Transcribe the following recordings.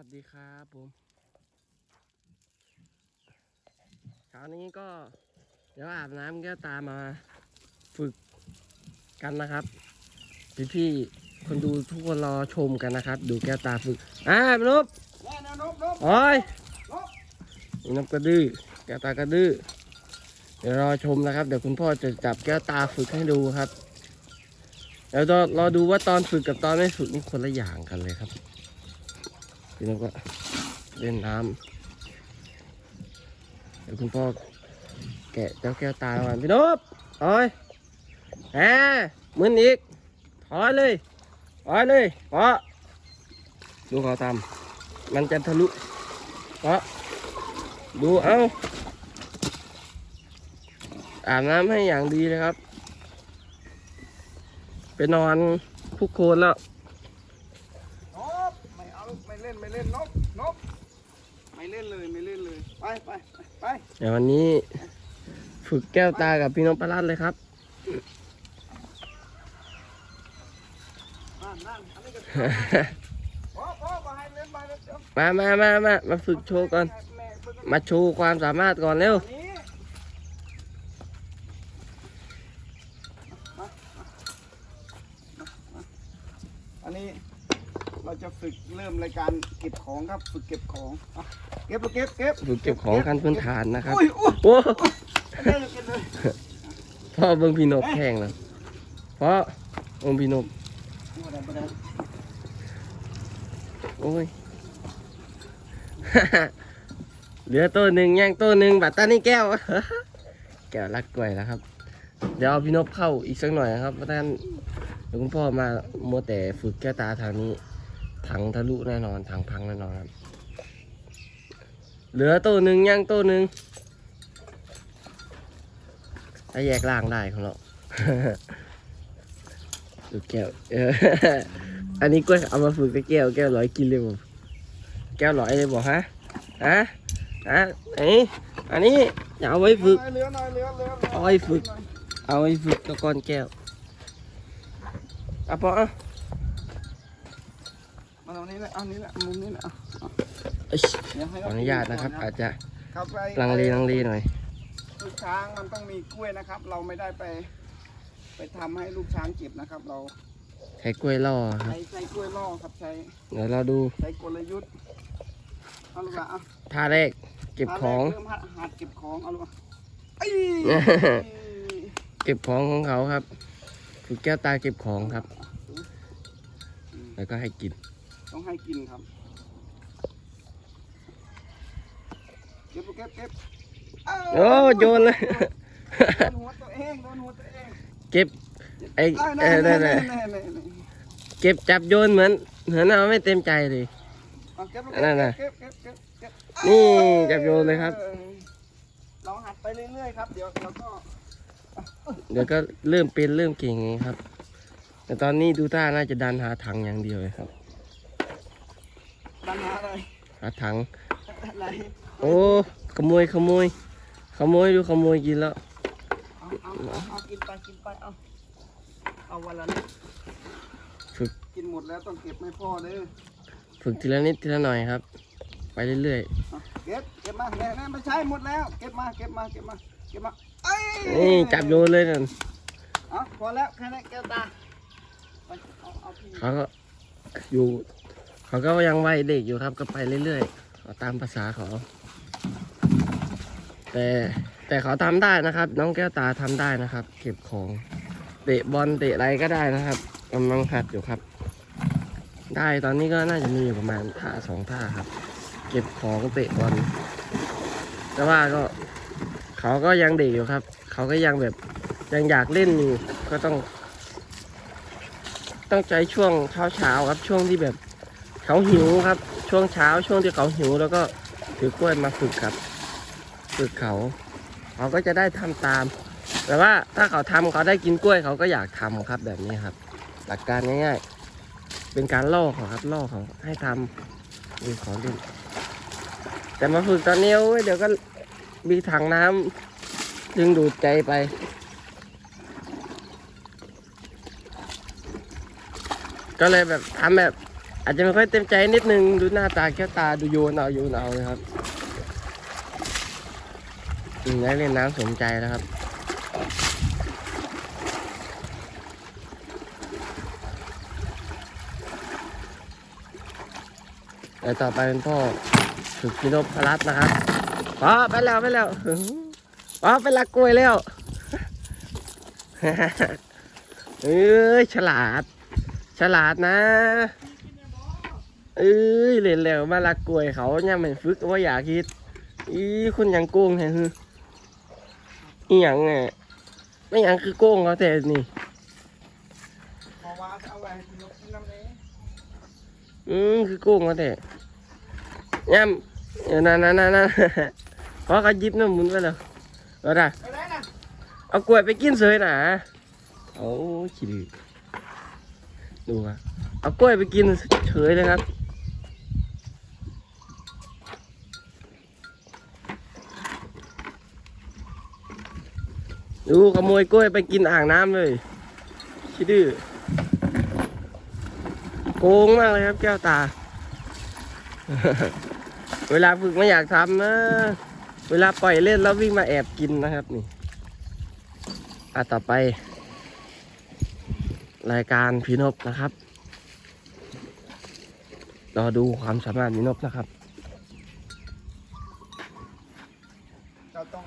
วัสดีครับผมเช้านี้ก็ เดี๋ยวอาบน้ำแก้วตามาฝึกกันนะครับ พี่พี่ๆคนดูทุกคนรอชมกันนะครับ ดูแก้วตาฝึกอ่าวนบนบโอ้ยนบนี่นบกระดื้อแก้วตากระดื้อเดี๋ยวรอชมนะครับ เดี๋ยวคุณพ่อจะจับแก้วตาฝึกให้ดูครับเดี๋ยวรอดูว่าตอนฝึกกับตอนไม่ฝึกนี่คนละอย่างกันเลยครับ พี่นบก็เล่นน้ำเดี๋ยวคุณพ่อแกะเจ้าแก้วตาก่อนพี่นบโอ้ยแหมมึนอีกถอยเลยถอยเลยเพราะดูเขาทำมันจะทะลุเพราะดูเอาอาบน้ำให้อย่างดีเลยครับ ไปนอนคุกโคนแล้ว นบไม่เอาไม่เล่นไม่เล่นนบนบ ไม่เล่นเลยไม่เล่นเลยไปไปไปไปเดี๋ยววันนี้ฝึกแก้วตากับพี่น้องประหลัดเลยครับนั่นนั่นอันนี้ก็พอพอมาให้เล่นมาเล่นเดี๋ยวมามามามามาฝึกโชว์ก่อนแม่ฝึกมาโชว์ความสามารถก่อนเร็วอันนี้มามามาอันนี้เรา จะฝึกเริ่มรายการเก็บของครับฝึกเก็บของอะเก็บเก็บเก็บฝึกเก็บของขั้นพื้นฐานนะครับอุ้ยอุ้ยโอ้เล่นกันเลยพ่อเบิ่งพี่นกแข่งแล้วเพราะองค์พี่นกบ่ได้บ่ได้โอ้ย เหลือตัวหนึ่งย่างตัวหนึ่งบัตรตานี่แก้ว แก้วรักกล้วยแล้วครับ เดี๋ยวเอาพี่นพเข้าอีกสักหน่อยนะครับเพราะท่านเดี๋ยวคุณพ่อมาโมวแต่ฝึกแก้วตาทางนี้ ถังทะลุแน่นอนถังพังแน่นอนครับ เหลือตัวหนึ่งย่างตัวหนึ่งถ้าแยกล่างได้ของเราดูแก้วอันนี้กล้วยเอามาฝึกแก้วแก้วร้อยกินเลยผมแก้วร้อยเลยบอกฮะฮะฮะไอ้อันนี้อย่าเอาไว้ฝึกเอาไว้ฝึก เอาไว้ฝึกตะกอนแก้วเอาพอ มาตรงนี้แหละเอานี้แหละมุมนี้แหละเอาเอ้ยเดี๋ยวให้ขออนุญาตนะครับ อาจจะครับไปลังเลลังเลหน่อย ลูกช้างมันต้องมีกล้วยนะครับ เราไม่ได้ไป ไปทำให้ลูกช้างเจ็บนะครับ เราใช้กล้วยล่อครับ ใช้ใช้กล้วยล่อครับใช้เดี๋ยวเราดูใช้กลยุทธ์เอาลูกละเอาท่าแรกเก็บของ เริ่มหัดหัดเก็บของเอาลูกละไอ้เก็บของของเขาครับฝึกแก้วตาเก็บของครับ แล้วก็ให้กิน ต้องให้กินครับ เก็บเก็บเก็บเาโอ้โยนเลยโดนหัวตัวเองโดนหัวตัวเองเก็บไอ้าเออนั่นแน่น่ะแน่แน่แน่เก็บจับโยนเหมือนเหมือนเอาไม่เต็มใจเลยเอาเก็บลูกอันนั้นน่ะเก็บเก็บเก็บเก็บนี่จับโยนเลยครับเราหัดไปเรื่อยๆครับเดี๋ยวเราก็เดี๋ยวก็เริ่มเป็นเริ่มเก่งไงครับ แต่ตอนนี้ดูท่าน่าจะดันหาถังอย่างเดียวเลยครับดันหาอะไร หาถัง อะไรโอ้ ขโมยขโมย ขโมยดูขโมยกินแล้ว เอาเอาเอาเอากินไปกินไปเอาเอาวันละนิดฝึก กินหมดแล้วต้องเก็บให้พ่อเด้อฝึกทีละนิดทีละหน่อยครับ ไปเรื่อยเอาเก็บเก็บมาแน่แน่ไม่ใช่หมดแล้ว เก็บมาเก็บมาเก็บมาเก็บมาเอ้ยๆนี่จับโยนเลยนั่นเอาพอแล้วแค่นั้นแก้วตาไปเอาเอาพี่ เขาก็อยู่ เขาก็ยังวัยเด็กอยู่ครับก็ไปเรื่อยๆตามภาษาเขาแต่แต่เขาทำได้นะครับ น้องแก้วตาทำได้นะครับ เก็บของเตะบอลเตะอะไรก็ได้นะครับกำลังหัดอยู่ครับ ได้ตอนนี้ก็น่าจะมีอยู่ประมาณท่าสองท่าครับ เก็บของเตะบอลแต่ว่าก็เขาก็ยังเด็กอยู่ครับ เขาก็ยังแบบยังอยากเล่นอยู่ก็ต้อง ต้องใจช่วงเช้าเช้าครับช่วงที่แบบ เขาหิวครับ ช่วงเช้าช่วงที่เขาหิวแล้วก็ถือกล้วยมาฝึกครับ ฝึกเขา เขาก็จะได้ทำตาม แต่ว่าถ้าเขาทำเขาได้กินกล้วยเขาก็อยากทำครับแบบนี้ครับ หลักการง่าย ๆ เป็นการล่อเขาครับล่อเขาให้ทำมีขอเล่นแต่มาฝึกตอนนี้เดี๋ยวก็มีถังน้ำดึงดูดใจไปก็เลยแบบทำแบบ อาจจะไม่ค่อยเต็มใจนิดนึง ดูหน้าตาแค่ตาดูโยนเอาโยนเอานะครับนักเล่นน้ำสนใจแล้วครับแต่ต่อไปเป็นพ่อฝึกพินพรัสนะครับอ๋อไปแล้วไปแล้วอ๋อไปลักกลวยแล้วเอ้ยฉลาด ฉลาดนะ เอ้ยเล่นแล้วมาลักกล้วยเขาเนี่ยมันฝึกว่าอยากคิดอีคุณยังโกงแท้คืออีหยังไงไม่หยังคือโกงเขาแต่นี่อืมคือโกงเขาแต่ย่ำเดี๋ยวนั่นนั่นนั่นเพราะเขายิบน้ำมุนไปแล้วเอาได้เอากล้วยไปกินเสยนะโอ้ขี้ดูดูอะเอากล้วยไปกินเฉยเลยครับ ดูขโมยกล้วยไปกินอ่างน้ำเลยชิดื้อโกงมากเลยครับแก้วตา เวลาฝึกไม่อยากทำนะ เวลาปล่อยเล่นแล้ววิ่งมาแอบกินนะครับนี่อะต่อไป รายการพีนบนะครับ รอดูความสามารถพีนบนะครับเราต้อง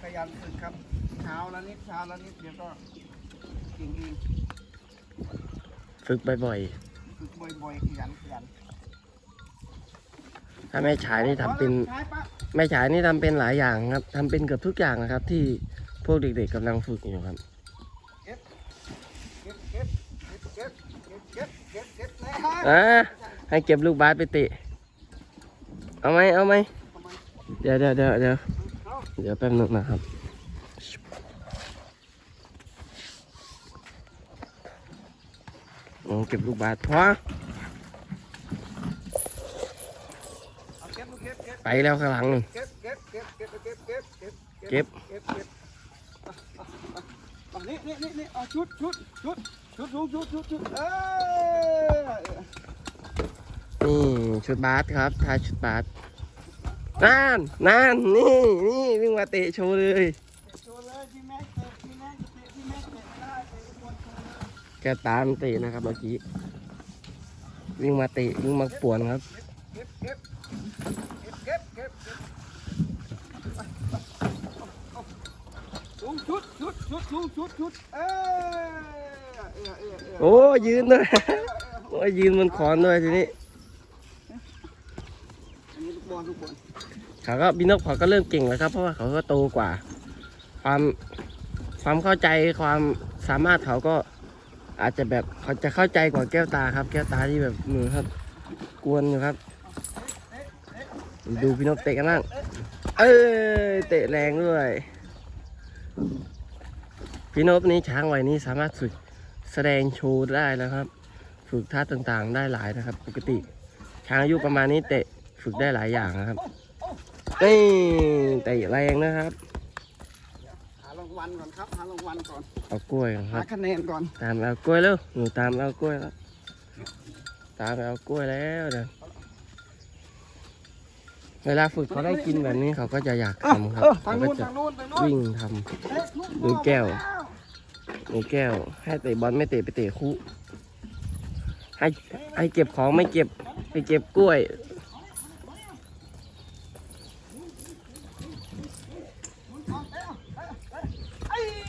พยายามฝึกครับ ช้าละนิดเช้าละนิดเดียวก็กิ่งเอฝึกบ่อยฝึกบ่อยๆขยันขยันถ้าแม่ฉายนี่ทำเป็นใแม่ฉายนี่ทำเป็นหลายอย่างครับทำเป็นเกือบทุกอย่างนะครับ ที่พวกเด็กๆกำลังฝึกอยู่ครับ เก็บเก็บเก็บเก็บเก็บเก็บเก็บเก็บเลยฮะอะให้เก็บลูกบาสไปเติ เอาไหมเอาไหมเดี๋ยวเดี๋ยวเดี๋ยวเดี๋ยวเดี๋ยวแป๊บนึงนะครับ โอ้เก็บลูกบาศก์พอไปแล้วข้างหลังนู่นเก็บเก็บเก็บเก็บเก็บเก็บเก็บเก็บเก็บเก็บนี่นี่นี่นี่ชุดชุดชุดชุดชุดชุดชุดชุดเออนี่ชุดบาสครับทายชุดบาสนั่นนั่นนี่นี่วิ่งมาเตะโชว์เลย กตามเตะนะครับเมื่อกี้ วิ่งมาเตะวิ่งมาป่วนครับโอ้ยืนด้วยโอ้ยืนบนขอนด้วยทีนี้ขาก็บินนกเขาก็เริ่มเก่งแล้วครับ เพราะว่าเขาก็โตกว่า ความความเข้าใจความสามารถเขาก็ อาจจะแบบเขาจะเข้าใจกว่าแก้วตาครับ แก้วตาที่แบบมือครับ กวนอยู่ครับ ดูพี่นกเตะกันบ้างเอ้ยเตะแรงด้วย พี่นกนี้ช้างวัยนี้สามารถฝึกแสดงโชว์ได้แล้วครับ ฝึกท่าต่างๆได้หลายนะครับ ปกติ ช้างอายุประมาณนี้เตะฝึกได้หลายอย่างนะครับนี่เตะแรงนะครับ วัลก่อนครับหารางวัลก่อนเอากล้วยก่อนหาคะแนนก่อนตามไปเอากล้วยแล้วหนูตามไปเอากล้วยแล้วตามไปเอากล้วยแล้วเดี๋ยวเวลาฝึกเขาได้กินแบบนี้เขาก็จะอยากทำครับเขาก็จะวิ่งทำเดูแก้ว หนูแก้ว ให้เตะบอลไม่เตะไปเตะคุให้ให้เก็บของไม่เก็บไปเก็บกล้วย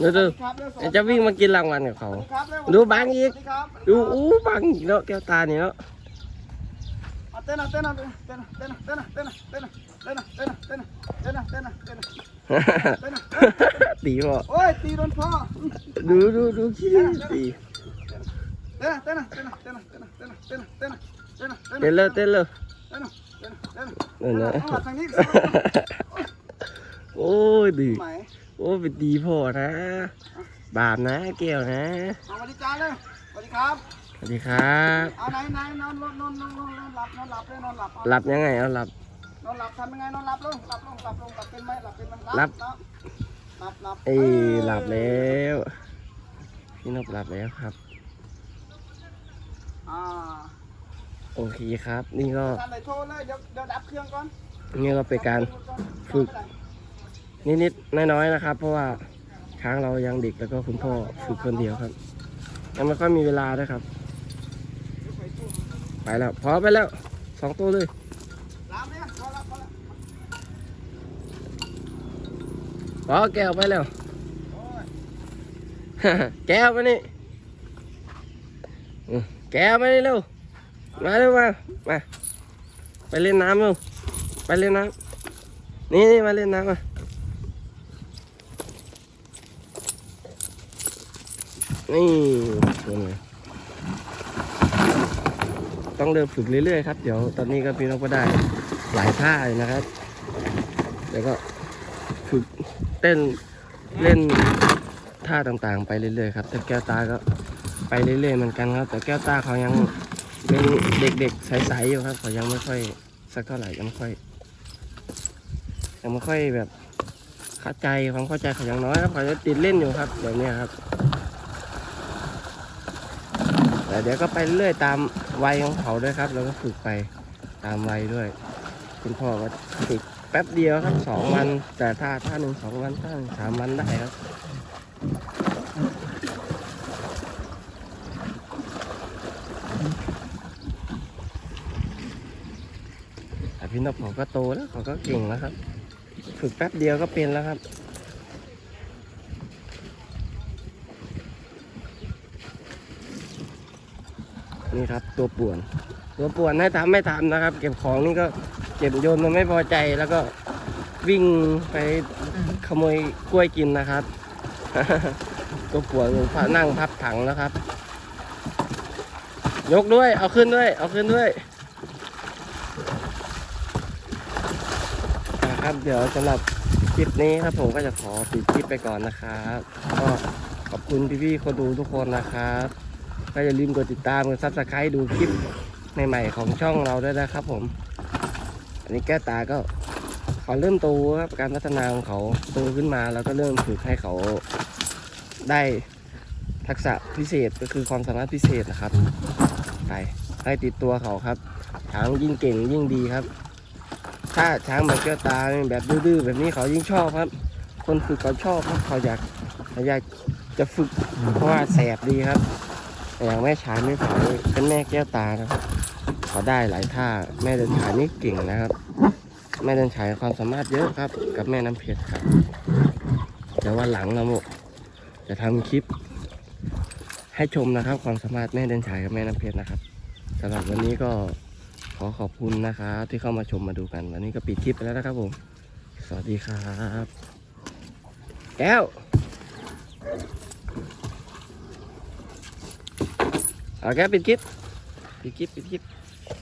ดี๋ยวจะวิ่งมากินรางวัลกับเขา ดูบังอีก ดูอู้บังอีกแล้วแก้วตาเนี่ยแล้วเต้นเต้นเต้นเต้นเต้นเต้นเต้นเต้นเต้นเต้นเต้นเต้นเต้นเต้นเต้นตีบ่โอ้ยตีโดนพ่อดูดูดูขี้ตีเต้นเต้นเต้นเต้นเต้นเต้นเต้นเต้นเต้นเต้นนะเต้นเลยเต้นเลยเต้นนะเต้นนะเต้นนะนั่นนะเอาหลับทางนี้โอ้ยดีไหม โอ้เป็นดีพ่อนะ บาปนะแก้วนะเอาสวัสดีจ้าเลยสวัสดีครับ สวัสดีครับ เอาไหนไหนนอนนอนนอนนอนนอนนอนหลับนอนหลับเลยนอนหลับเอาหลับยังไงเอาหลับ นอนหลับทำยังไงนอนหลับลงหลับลงหลับลงหลับเป็นไหมหลับเป็นไหมหลับหลับหลับเอ้ยหลับแล้วพี่นกหลับแล้วครับ อ่าโอเคครับ นี่ก็ทำอะไรโทรเลยเดี๋ยวเดี๋ยวดับเครื่องก่อนนี่ก็เป็นการ ฝึกนิ นิดๆน้อยๆนะครับ เพราะว่าช้างเรายังเด็กแล้วก็คุณพ่อฝึกคนเดียวครับยังไม่ค่อยมีเวลาด้วยครับ ไปแล้ว พอไปแล้วสองตัวเลยหลับเนี่ยพอละพอละพอแก้วไปแล้ว แก้วมานี่แก้วมานี่เร็วมาเร็วมามาไปเล่นน้ำเร็วไปเล่นน้ำนี่นี่มาเล่นน้ำมา นี่ตัวนี้ต้องเริ่มฝึกเรื่อยๆครับเดี๋ยวตอนนี้ก็พี่นกก็ได้หลายท่าอยู่นะครับเดี๋ยวก็ฝึกเต้นเล่นท่าต่างๆ ไปเรื่อยๆครับแต่แก้วตาก็ไปเรื่อยๆเหมือนกันครับ แต่แก้วตาเขายังเป็นเด็กๆใสๆอยู่ครับเขายังไม่ค่อยสักเท่าไหร่ยังไม่ค่อยยังไม่ค่อยแบบเข้าใจความเข้าใจเขายังน้อยครับเขาจะติดเล่นอยู่ครับเดี๋ยวนี้ครับ แต่เดี๋ยวก็ไปเรื่อยตามวัยของเขาด้วยครับแล้วก็ฝึกไปตามวัยด้วย คุณพ่อก็ฝึกแป๊บเดียวครับสองวัน แต่ถ้าท่าหนึ่งสองวันท่าหนึ่งสามวันได้ครับแต่พี่นกเขาก็โตแล้วเขาก็เก่งแล้วครับ ฝึกแป๊บเดียวก็เป็นแล้วครับ นี่ครับตัวป่วน ตัวป่วนให้ทำไม่ทำนะครับ เก็บของนี่ก็เก็บโยนมันไม่พอใจแล้วก็วิ่งไปขโมยกล้วยกินนะครับ ตัวป่วนนั่งพับถังแล้วครับ ยกด้วยเอาขึ้นด้วย เอาขึ้นด้วยนะครับเดี๋ยวสำหรับคลิปนี้ครับผมก็จะขอปิดคลิปไปก่อนนะครับ ก็ขอบคุณพี่ๆคนดูทุกคนนะครับ ก็อย่าลืมกดติดตามกดซับสไครต์ดูคลิปใหม่ๆของช่องเราด้วยนะครับผม อันนี้แก้ตาก็เขาเริ่มโตครับการพัฒนาของเขาโตขึ้นมาแล้วก็เริ่มฝึกให้เขาได้ทักษะพิเศษก็คือความสามารถพิเศษนะครับ ไปให้ติดตัวเขาครับช้างยิ่งเก่งยิ่งดีครับ ถ้าช้างแบบแก้วตาแบบดื้อๆแบบนี้เขายิ่งชอบครับ คนฝึกเขาชอบครับเขาอยากเขาอยากจะฝึกเพราะว่าแสบดีครับ แต่ย่างแม่ชายไม่เผาเป็นแม่แก้วตานะครับเขาได้หลายท่าแม่เดินชายนี่เก่งนะครับ แม่เดินชายความสามารถเยอะครับ กับแม่น้ำเพชรครับแต่ว่าหลังเราจะทำคลิป ให้ชมนะครับ ความสามารถแม่เดินชายกับแม่น้ำเพชรนะครับสำหรับวันนี้ก็ขอขอบคุณนะครับที่เข้ามาชมมาดูกัน วันนี้ก็ปิดคลิปไปแล้วนะครับผม สวัสดีครับ แก้ว โอเคปิดคลิปปิดคลิปปิดคลิป